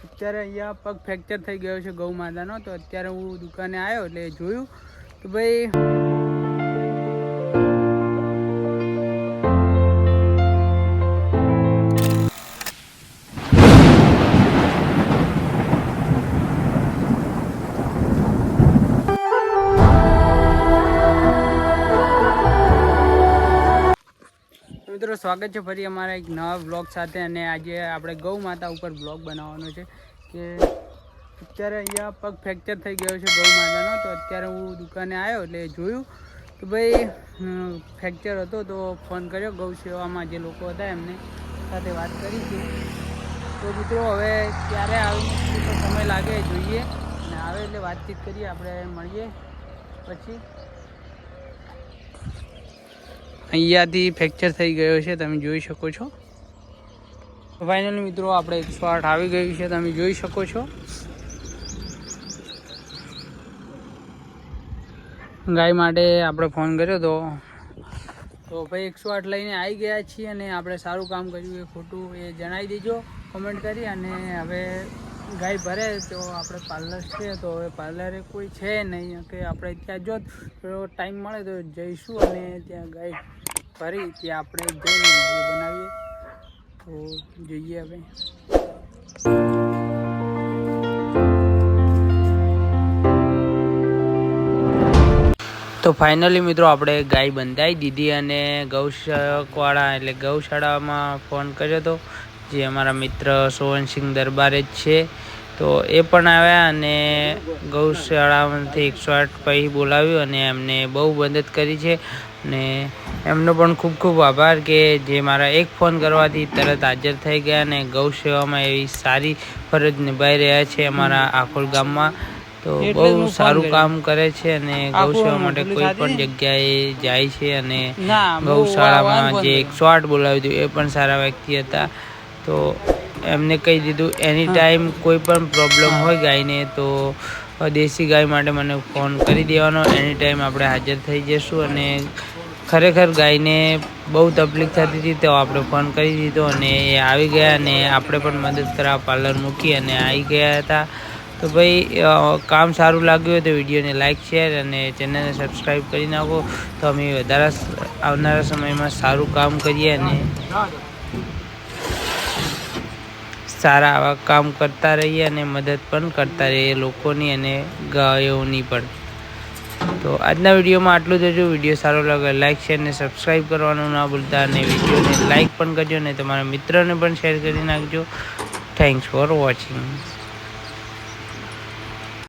અત્યારે અહીંયા પગ ફ્રેક્ચર થઈ ગયો છે ગૌ માતાનો તો અત્યારે હું દુકાને આવ્યો એટલે જોયું કે ભાઈ મિત્રો સ્વાગત છે ફરી અમારા એક નવા બ્લોગ સાથે અને આજે આપણે ગૌ માતા ઉપર બ્લોગ બનાવવાનો છે કે અત્યારે અહીંયા પગ ફ્રેક્ચર થઈ ગયો છે ગૌ માતાનો. તો અત્યારે હું દુકાને આવ્યો એટલે જોયું કે ભાઈ ફ્રેક્ચર હતો તો ફોન કર્યો ગૌ સેવામાં જે લોકો હતા એમને સાથે વાત કરી છે તો મિત્રો હવે ક્યારે આવે તો સમય લાગે, જોઈએ. અને આવે એટલે વાતચીત કરીએ, આપણે મળીએ પછી. અહીંયાથી ફ્રેક્ચર થઈ ગયો છે, તમે જોઈ શકો છો. ફાઇનલ મિત્રો, આપણે એકસો આઠ આવી ગયું છે, તમે જોઈ શકો છો. ગાય માટે આપણે ફોન કર્યો તો. તો ભાઈ એકસો આઠ લઈને આવી ગયા છીએ અને આપણે સારું કામ કર્યું, એ ખોટું એ જણાવી દેજો કમેન્ટ કરી અને હવે ગાય ભરે તો આપણે પાર્લર છે, તો હવે પાર્લરે કોઈ છે નહીં, કે આપણે ત્યાં જો, તો ટાઈમ મળે તો જઈશું અને ત્યાં ગાય ભરી ત્યાં આપણે જઈને બનાવીએ. તો જોઈએ હવે. તો ફાઇનલી મિત્રો આપણે ગાય બંધાઈ દીધી અને ગૌશાળાવાળા એટલે ગૌશાળામાં ફોન કર્યો હતો જે અમારા મિત્ર સોહનસિંહ દરબારે જ છે. તો એ પણ આવ્યા અને ગૌશાળામાંથી એકસો આઠ પછી બોલાવ્યું અને એમને બહુ મદદ કરી છે. અને એમનો પણ ખૂબ ખૂબ આભાર કે જે મારા એક ફોન કરવાથી તરત હાજર થઈ ગયા અને ગૌ સેવામાં એવી સારી ફરજ નિભાઈ રહ્યા છે અમારા આખોલ ગામમાં. તો બહુ સારું કામ કરે છે અને ગૌસેવા માટે કોઈ પણ જગ્યાએ જાય છે અને ગૌશાળામાં જે એકસો આઠ બોલાવ્યું હતું એ પણ સારા વ્યક્તિ હતા. તો એમને કહી દીધું એની ટાઈમ કોઈ પણ પ્રોબ્લેમ હોય ગાયને તો દેશી ગાય માટે મને ફોન કરી દેવાનો. એની ટાઈમ આપણે હાજર થઈ જઈશું અને ખરેખર ગાયને બહુ તકલીફ થતી હતી, તો આપણે ફોન કરી દીધો અને એ આવી ગયા અને આપણે પણ મદદ કરવા પાર્લર મૂકી અને આવી ગયા હતા. તો ભાઈ કામ સારું લાગ્યું તો વિડીયોને લાઇક શેર અને ચેનલને સબસ્ક્રાઈબ કરી નાખો. તો અમે વધારે આવનારા સમયમાં સારું કામ કરીએ અને સારા આવા કામ કરતા રહીએ અને મદદ પણ કરતા રહીએ લોકોની અને ગાયોની પણ. તો આજના વિડીયોમાં આટલું જ હજુ વીડિયો સારો લાગે લાઇક શેર ને સબસ્ક્રાઈબ કરવાનું ના ભૂલતા અને વિડીયોને લાઇક પણ કરજો અને તમારા મિત્રોને પણ શેર કરી નાખજો. Thanks for watching